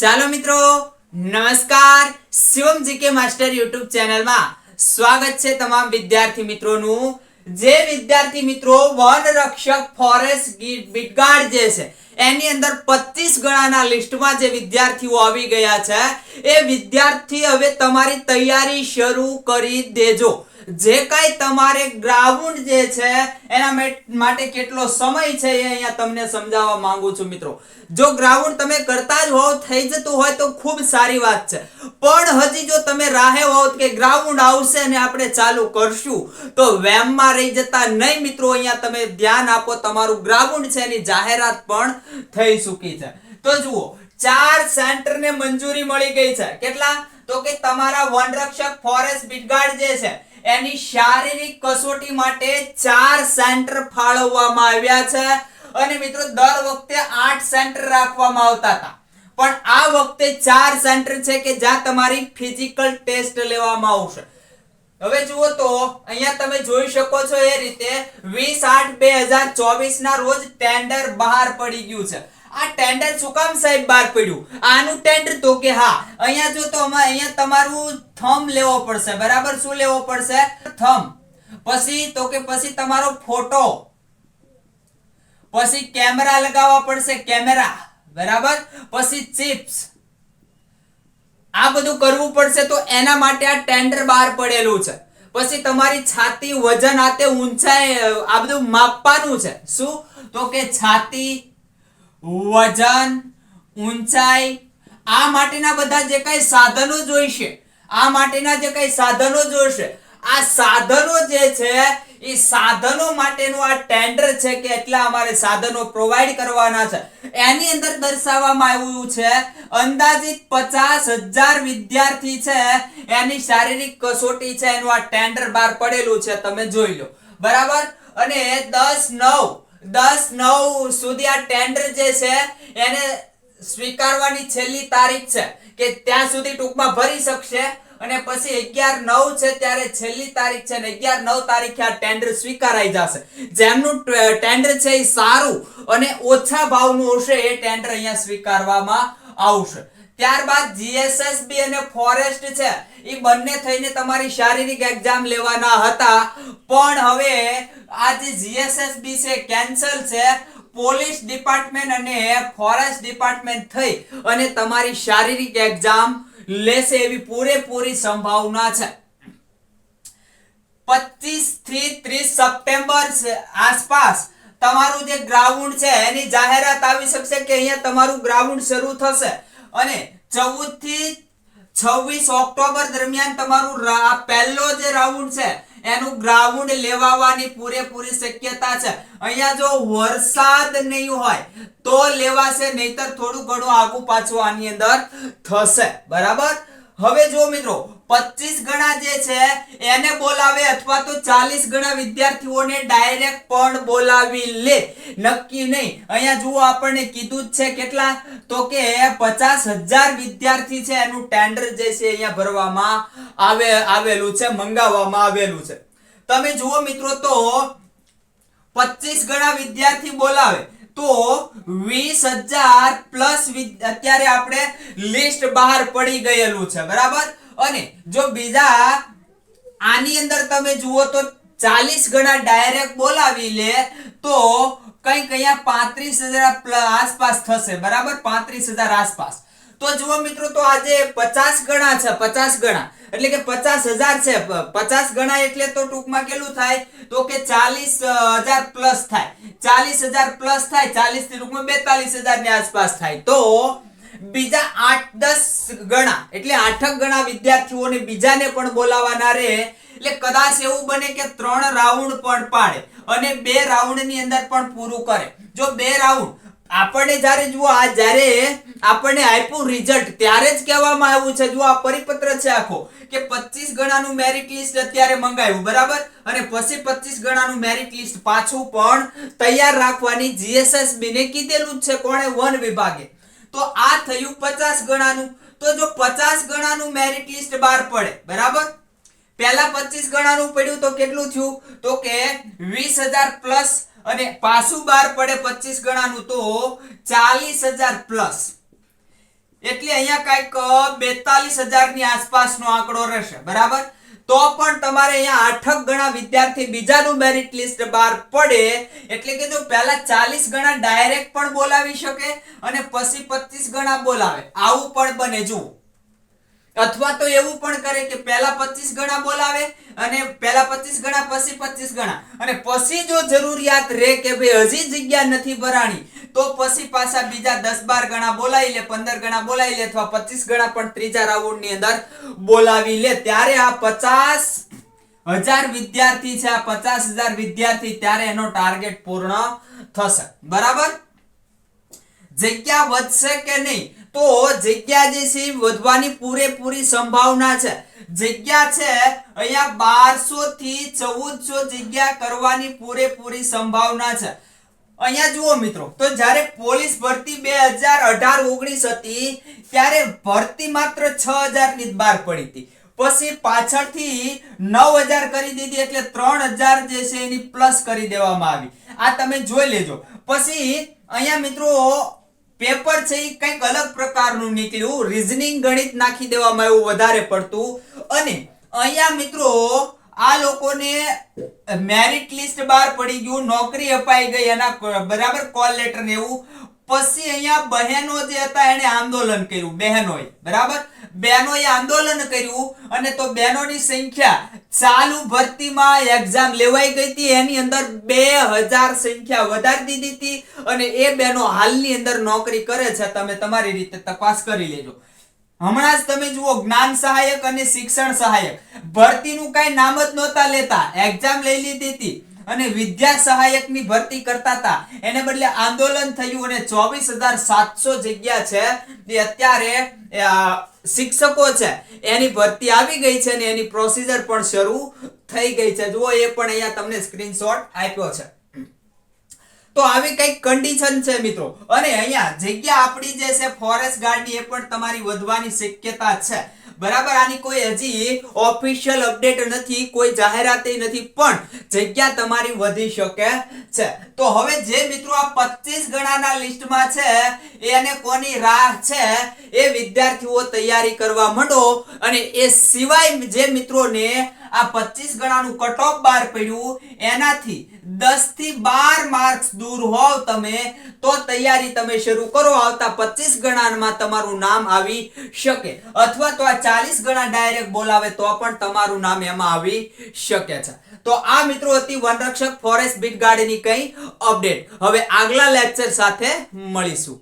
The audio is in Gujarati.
ચાલો મિત્રો, નમસ્કાર. શિવમ જીકે માસ્ટર યુટ્યુબ ચેનલમાં સ્વાગત છે તમામ વિદ્યાર્થી મિત્રોનું. જે વિદ્યાર્થી મિત્રો વન રક્ષક ફોરેસ્ટ બિટગાર્ડ જે છે, એની અંદર 25 ગણાના લિસ્ટમાં જે વિદ્યાર્થીઓ આવી ગયા છે, એ વિદ્યાર્થી હવે તમારી તૈયારી શરૂ કરી દેજો. જે કાંઈ તમારે ગ્રાઉન્ડ જે છે, એના માટે કેટલો સમય છે એ અહીંયા તમને સમજાવવા માંગુ છું મિત્રો. જો ગ્રાઉન્ડ તમે કરતા જ હોવ, થઈ જતું હોય તો ખૂબ સારી વાત છે. પણ હજી જો તમે રાહે હોવ કે ગ્રાઉન્ડ આવશે અને આપણે ચાલુ કરશું, તો વેમમાં રહી જતા નહીં મિત્રો, અહીંયા તમે ધ્યાન આપો, તમારું ગ્રાઉન્ડ છે એની જાહેરાત પણ થઈ ચૂકી છે. તો જુઓ, ચાર સેન્ટરને મંજૂરી મળી ગઈ છે. કેટલા? તો કે તમારા વનરક્ષક ફોરેસ્ટ બીટગાર્ડ જે છે એની શારીરિક કસોટી માટે ચાર સેન્ટર ફાળવવામાં આવ્યા છે. અને મિત્રો, દર વખતે આઠ સેન્ટર રાખવામાં આવતા હતા. પણ આ વખતે ચાર સેન્ટર છે કે જ્યાં તમારી ફિઝિકલ ટેસ્ટ લેવામાં આવશે. હવે જુઓ તો, અહીંયા તમે જોઈ શકો છો એ રીતે વીસ આઠ બે હજાર ચોવીસ ના રોજ ટેન્ડર બહાર પડી ગયું છે. આ ટેન્ડર શું કામ સાહેબ બહાર પડ્યું? આનું ટેન્ડર તો કે હા, અહીંયા જો તો અહીંયા તમારું થમ લેવો પડશે, બરાબર? શું લેવો પડશે? થમ પછી તો કે પછી તમારો ફોટો પછી કેમેરા લગાવવા પડશે કેમેરા બરાબર? પછી ચિપ્સ આ બધું કરવું પડશે તો એના માટે આ ટેન્ડર બહાર પડેલું છે. પછી તમારી છાતી વજન આતે ઊંચાઈ, આ બધું માપવાનું છે. શું? તો કે છાતી વજન, ઊંચાઈ, આ માટેના બધા જે કઈ સાધનો જોઈશે, આ માટેના જે કઈ સાધનો જોઈશે, આ સાધનો જે છે, એ સાધનો માટેનું આ ટેન્ડર છે કે એટલા અમારે સાધનો પ્રોવાઈડ કરવાના છે. એની અંદર દર્શાવવામાં આવ્યું છે, અંદાજિત પચાસ હજાર વિદ્યાર્થી છે, એની શારીરિક કસોટી છે, એનું આ ટેન્ડર બહાર પડેલું છે, તમે જોઈ લો. બરાબર? અને દસ, નવ દસ, નવ સુધી આ ટેન્ડર જે છે, એને સ્વીકારવાની છેલ્લી તારીખ છે કે ત્યાં સુધી ટૂંકમાં ભરી શકશે અને પછી અગિયાર, નવ છે ત્યારે છેલ્લી તારીખ છે ને અગિયાર, નવ તારીખે આ ટેન્ડર સ્વીકારાઈ જશે. જેમનું ટેન્ડર છે એ સારું અને ઓછા ભાવનું હશે એ ટેન્ડર અહીંયા સ્વીકારવામાં આવશે. ત્યારબાદ જીએસએસબી અને ફોરેસ્ટ છે એ બંને થઈને તમારી શારીરિક એક્ઝામ લેવાના હતા. પણ હવે આ જે જીએસએસબી છે કેન્સલ છે, પોલીસ ડિપાર્ટમેન્ટ અને ફોરેસ્ટ ડિપાર્ટમેન્ટ થઈ અને તમારી શારીરિક એક્ઝામ લેશે એવી પૂરેપૂરી સંભાવના છે. 25 થી 30 સપ્ટેમ્બર આસપાસ તમારું જે ગ્રાઉન્ડ છે, એની જાહેરાત આવી શકશે કે અહીંયા તમારું ગ્રાઉન્ડ શરૂ થશે. અને ચૌદથી 26 ઓક્ટોબર દરમિયાન તમારું પહેલો જે રાઉન્ડ છે, એનું ગ્રાઉન્ડ લેવાવાની પૂરેપૂરી શક્યતા છે. અહીંયા જો વરસાદ નહીં હોય, તો લેવાશે, નહીતર થોડું ઘણું આગુ પાછું આની અંદર થશે. બરાબર? હવે જો મિત્રો 25 ગણા જે છે, એને બોલાવે અથવા તો 40 ગણા વિદ્યાર્થીઓને ડાયરેક્ટ પણ બોલાવી લે. નક્કી નહીં. અહીંયા જુઓ, આપણને કીધું છે કેટલા? તો કે પચાસ વિદ્યાર્થી છે, એનું ટેન્ડર જે છે અહીંયા ભરવામાં આવે, આવેલું છે, મંગાવવામાં આવેલું છે. તમે જુઓ મિત્રો, તો 25 ગણા વિદ્યાર્થી બોલાવે. તો વીસ હજાર પ્લસ અત્યારે આપણે લિસ્ટ બહાર પડી ગયેલું છે. બરાબર? અને જો બીજા આની અંદર તમે જુઓ તો ચાલીસ ગણા ડાયરેક્ટ બોલાવી લે તો કંઈક અહીંયા પાંત્રીસ હજાર આસપાસ થશે, બરાબર? પાંત્રીસ હજાર આસપાસ. તો જુઓ મિત્રો, તો આજે પચાસ ગણા છે, પચાસ ગણા. એટલે કે પચાસ હજાર છે. પચાસ ગણા એટલે તો ટૂંકમાં કેટલું થાય? તો કે ચાલીસ હજાર પ્લસ થાય. ચાલીસ હજાર પ્લસ થાય ચાલીસથી ટૂંકમાં બેતાલીસ હજારની આસપાસ થાય. તો બીજા આઠ દસ ગણા, એટલે આઠક ગણા વિદ્યાર્થીઓને બીજાને પણ બોલાવાના રહે એટલે કદાચ એવું બને કે ત્રણ રાઉન્ડ પણ પાડે અને બે રાઉન્ડની અંદર પણ પૂરું કરે. જો બે રાઉન્ડ, આપણને જ્યારે જુઓ આ જ્યારે આપણને આપ્યું રિઝલ્ટ ત્યારે જ કહેવામાં આવ્યું છે, જુઓ આ પરિપત્ર છે આખો, કે 25 ગણાનું મેરિટ લિસ્ટ અત્યારે મંગાવ્યું, બરાબર? અને પછી 25 ગણાનું મેરિટ લિસ્ટ પાછું પણ તૈયાર રાખવાની જીએસએસબી ને કીધેલું જ છે, કોણે? વન વિભાગે. તો આ થયું 50 ગણાનું. તો જો 50 ગણાનું મેરિટ લિસ્ટ બહાર પડે, બરાબર? પહેલા 25 ગણાનું પડ્યું તો કેટલું થયું? તો કે વીસ હજાર પ્લસ અને પાછું બહાર પડે 25 ગણાનું તો ચાલીસ હજાર પ્લસ એટલે અહીંયા કાંઈક બેતાલીસ હજારની આસપાસનો આંકડો રહેશે, બરાબર? તો પણ તમારે અહીંયા આઠક ગણા વિદ્યાર્થી બીજાનું મેરિટ લિસ્ટ બહાર પડે, એટલે કે જો પહેલા ચાલીસ ગણા ડાયરેક્ટ પણ બોલાવી શકે અને પછી પચીસ ગણા બોલાવે. આવું પણ બને, જુઓ. અથવા તો એવું પણ કરે કે પહેલા 25 ગણા બોલાવે અને પહેલા 25 ગણા, પછી 25 ગણા. અને પછી જો જરૂરિયાત રહે કે ભાઈ હજી જગ્યા નથી ભરાણી, તો પછી પાછા બીજા દસ બાર ગણા બોલાવી લે 15 ગણા બોલાવી લે, અથવા 25 ગણા પણ ત્રીજા રાઉન્ડની અંદર બોલાવી લે. ત્યારે આ 50 હજાર વિદ્યાર્થી છે, આ પચાસ હજાર વિદ્યાર્થી ત્યારે એનો ટાર્ગેટ પૂર્ણ થશે. બરાબર? જગ્યા વધશે કે નહીં? તો જગ્યા જે છે વધવાની પૂરેપૂરી સંભાવના છે. જગ્યા છે, અહીંયા બારસો થી ચૌદસો જગ્યા કરવાની પૂરેપૂરી સંભાવના છે. અહીંયા જુઓ મિત્રો, તો જ્યારે પોલીસ ભરતી બે હજાર અઢાર ઓગણીસ હતી, ત્યારે ભરતી માત્ર છ હજારની જ બહાર પડી હતી. પછી પાછળથી નવ હજાર કરી દીધી એટલે ત્રણ હજાર જે છે એની પ્લસ કરી દેવામાં આવી. આ તમે જોઈ લેજો. પછી અહીંયા મિત્રો પેપર છે એ કંઈક અલગ પ્રકારનું નીકળ્યું. રીઝનિંગ ગણિત નાખી દેવામાં આવ્યું વધારે પડતું. અને અહીંયા મિત્રો, આ લોકોને મેરિટ લિસ્ટ બહાર પડી ગયું, નોકરી અપાઈ ગઈ, એના બરાબર કોલ લેટર ને એવું. પછી અહીંયા બહેનો જે હતા એને આંદોલન કર્યું, બહેનોએ, બરાબર? બહેનોએ આંદોલન કર્યું અને તો બહેનોની સંખ્યા ચાલુ ભરતીમાં એક્ઝામ લેવાઈ ગઈ હતી. એની અંદર બે હજાર સંખ્યા વધારી દીધી હતી અને એ બેનો હાલની અંદર નોકરી કરે છે. તમે તમારી રીતે તપાસ કરી લેજો. હમણાં જ તમે જુઓ, જ્ઞાન સહાયક અને શિક્ષણ સહાયક. ભરતીનું કઈ નામ જ નહોતા લેતા. એક્ઝામ લઈ લીધી હતી અને વિદ્યા સહાયકની ભરતી કરતા હતા. એને બદલે આંદોલન થયું અને ચોવીસ હજાર સાતસો જગ્યા છે. તે અત્યારે શિક્ષકો છે. એની ભરતી આવી ગઈ છે અને એની પ્રોસીજર પણ શરૂ થઈ ગઈ છે. જુઓ, એ પણ અહીંયા તમને સ્ક્રીનશોટ આપ્યો છે. તો આવી કંઈક કન્ડિશન છે મિત્રો. અને અહીંયા જગ્યા આપણી જે છે ફોરેસ્ટ ગાર્ડની એ પણ તમારી વધવાની શક્યતા છે. બરાબર, આની કોઈ હજી ઓફિશિયલ અપડેટ નથી, કોઈ જાહેરાત નથી, પણ જગ્યા તમારી વધી શકે છે. તો હવે જે મિત્રો આ 25 ગણાના લિસ્ટમાં છે એને કોની રાહ છે? એ વિદ્યાર્થીઓ તૈયારી કરવા માંડો. અને એ સિવાય જે મિત્રોને આ 25 ગણાનું કટ ઓફ બહાર પડ્યું. એનાથી 10 થી 12 માર્ક્સ દૂર હોવ તમે, તો તૈયારી તમે શરૂ કરો. આવતા 25 ગણામાં તમારું નામ આવી શકે. અથવા તો આ 40 ગણા ડાયરેક્ટ બોલાવે તો પણ તમારું નામ એમાં આવી શકે છે. તો આ મિત્રો હતી વનરક્ષક ફોરેસ્ટ બીટ ગાર્ડની કઈ અપડેટ હવે આગલા લેક્ચર સાથે મળીશું.